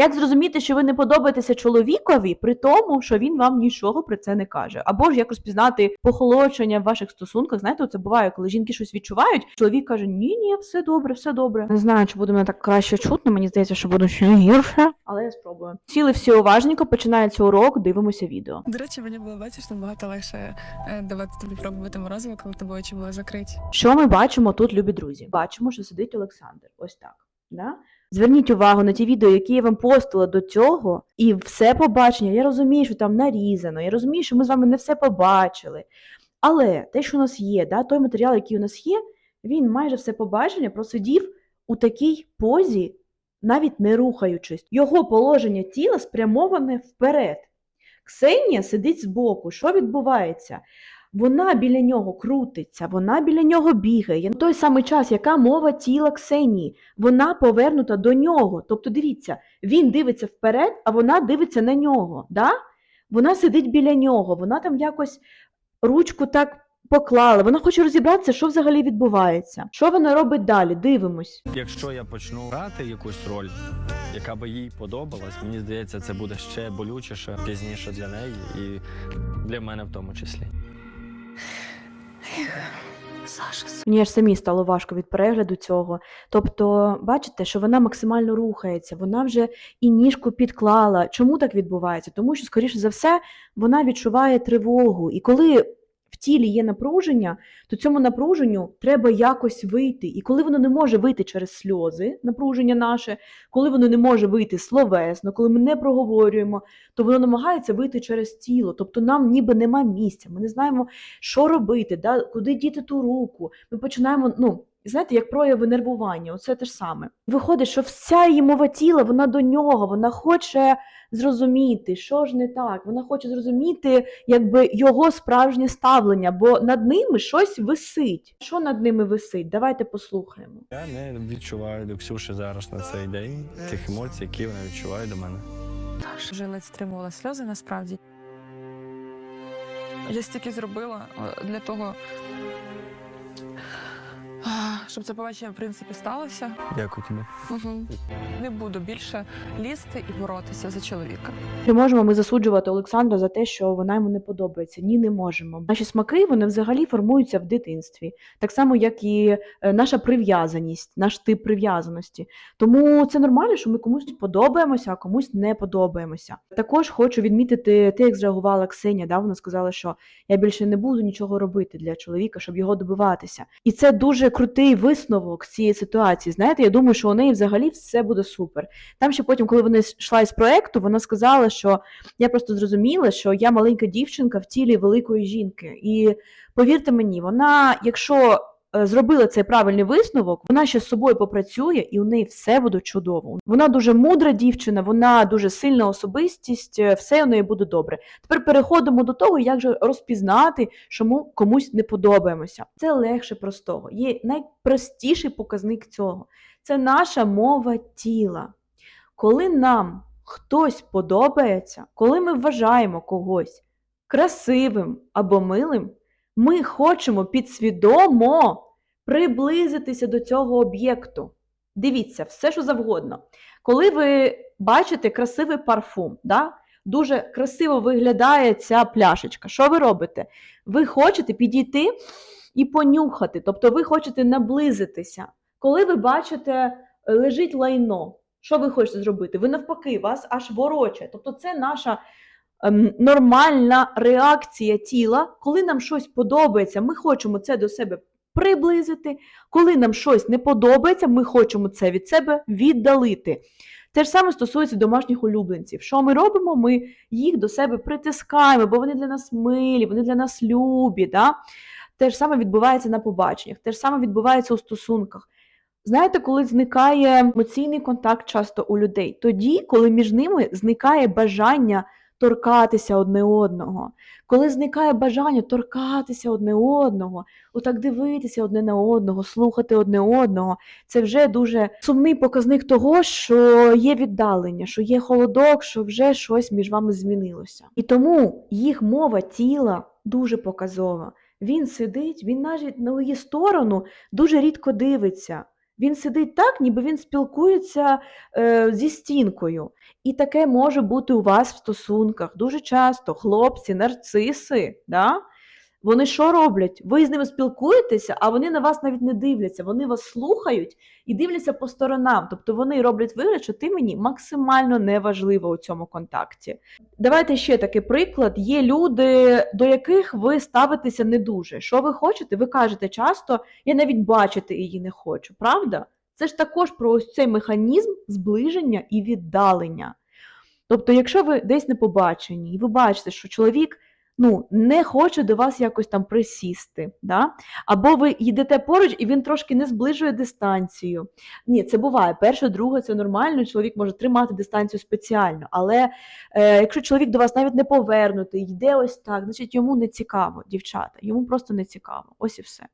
Як зрозуміти, що ви не подобаєтеся чоловікові, при тому, що він вам нічого про це не каже? Або ж як розпізнати похолодшення в ваших стосунках? Знаєте, це буває, коли жінки щось відчувають, чоловік каже: Ні, ні, все добре, все добре. Не знаю, чи буде мене так краще чутно. Мені здається, що буду ще гірше, але я спробую. Сіли всі уважненько, починається урок, дивимося відео. До речі, мені було бачиш набагато легше е, давати тобі пробувати морозиво, коли тебе очі були закриті. Що ми бачимо тут, любі друзі? Бачимо, що сидить Олександр. Ось так. Да? Зверніть увагу на ті відео, які я вам постила до цього, і все побачення. Я розумію, що там нарізано, я розумію, що ми з вами не все побачили. Але те, що у нас є, да, той матеріал, який у нас є, він майже все побачення просидів у такій позі, навіть не рухаючись. Його положення тіла спрямоване вперед. Ксенія сидить збоку. Що відбувається? Вона біля нього крутиться, вона біля нього бігає. В той самий час, яка мова тіла Ксенії, вона повернута до нього. Тобто, дивіться, він дивиться вперед, а вона дивиться на нього. Да? Вона сидить біля нього, вона там якось ручку так поклала. Вона хоче розібратися, що взагалі відбувається. Що вона робить далі? Дивимось. Якщо я почну грати якусь роль, яка би їй подобалась, мені здається, це буде ще болючіше пізніше для неї і для мене в тому числі. Мені аж самі стало важко від перегляду цього. Тобто, бачите, що вона максимально рухається, вона вже і ніжку підклала. Чому так відбувається? Тому що, скоріше за все, вона відчуває тривогу. І коли в тілі є напруження, то цьому напруженню треба якось вийти. І коли воно не може вийти через сльози, напруження наше, коли воно не може вийти словесно, коли ми не проговорюємо, то воно намагається вийти через тіло. Тобто нам ніби нема місця. Ми не знаємо, що робити, да? куди діти ту руку. Ми починаємо, ну, знаєте, як прояви нервування, оце те ж саме. Виходить, що вся її мова тіла, вона до нього, вона хоче зрозуміти, що ж не так. Вона хоче зрозуміти, якби його справжнє ставлення, бо над ними щось висить. Що над ними висить? Давайте послухаємо. Я не відчуваю до Ксюші зараз на цей день тих емоцій, які вона відчуває до мене. Вже ледь стримувала сльози насправді. Я стільки зробила для того, щоб це побачення, в принципі, сталося. Дякую тобі. Угу. Не буду більше лізти і боротися за чоловіка. Чи можемо ми засуджувати Олександра за те, що вона йому не подобається? Ні, не можемо. Наші смаки вони взагалі формуються в дитинстві, так само, як і е, наша прив'язаність, наш тип прив'язаності. Тому це нормально, що ми комусь подобаємося, а комусь не подобаємося. Також хочу відмітити те, як зреагувала Ксенія. Да? Вона сказала, що я більше не буду нічого робити для чоловіка, щоб його добиватися. І це дуже крутий висновок цієї ситуації. Знаєте, я думаю, що у неї взагалі все буде супер. Там ще потім, коли вона йшла із проекту, вона сказала, що я просто зрозуміла, що я маленька дівчинка в тілі великої жінки. І повірте мені, вона, якщо зробила цей правильний висновок, вона ще з собою попрацює, і у неї все буде чудово. Вона дуже мудра дівчина, вона дуже сильна особистість, е, все у неї буде добре. Тепер переходимо до того, як же розпізнати, що ми комусь не подобаємося. Це легше простого. Є найпростіший показник цього. Це наша мова тіла. Коли нам хтось подобається, коли ми вважаємо когось красивим або милим, ми хочемо підсвідомо приблизитися до цього об'єкту. Дивіться, все що завгодно. Коли ви бачите красивий парфум, да? дуже красиво виглядає ця пляшечка. Що ви робите? Ви хочете підійти і понюхати, тобто ви хочете наблизитися. Коли ви бачите, е, лежить лайно, що ви хочете зробити? Ви навпаки, вас аж вороче. Тобто, це наша нормальна реакція тіла. Коли нам щось подобається, ми хочемо це до себе приблизити. Коли нам щось не подобається, ми хочемо це від себе віддалити. Те ж саме стосується домашніх улюбленців. Що ми робимо? Ми їх до себе притискаємо, бо вони для нас милі, вони для нас любі. Да? Те ж саме відбувається на побаченнях, те ж саме відбувається у стосунках. Знаєте, коли зникає емоційний контакт часто у людей, тоді, коли між ними зникає бажання торкатися одне одного, коли зникає бажання торкатися одне одного, отак дивитися одне на одного, слухати одне одного, це вже дуже сумний показник того, що є віддалення, що є холодок, що вже щось між вами змінилося. І тому їх мова тіла дуже показова. Він сидить, він навіть на її сторону дуже рідко дивиться. Він сидить так, ніби він спілкується е, зі стінкою. І таке може бути у вас в стосунках. Дуже часто хлопці, нарциси, да? Вони що роблять? Ви з ними спілкуєтеся, а вони на вас навіть не дивляться. Вони вас слухають і дивляться по сторонам. Тобто вони роблять вигляд, що ти мені максимально неважлива у цьому контакті. Давайте ще такий приклад. Є люди, до яких ви ставитеся не дуже. Що ви хочете? Ви кажете часто, я навіть бачити її не хочу, правда? Це ж також про ось цей механізм зближення і віддалення. Тобто, якщо ви десь не побачені, і ви бачите, що чоловік ну, не хоче до вас якось там присісти, да? або ви йдете поруч, і він трошки не зближує дистанцію. Ні, це буває. Перше, друге, це нормально. Чоловік може тримати дистанцію спеціально. Але е, якщо чоловік до вас навіть не повернутий, йде ось так, значить йому не цікаво, дівчата. Йому просто не цікаво. Ось і все.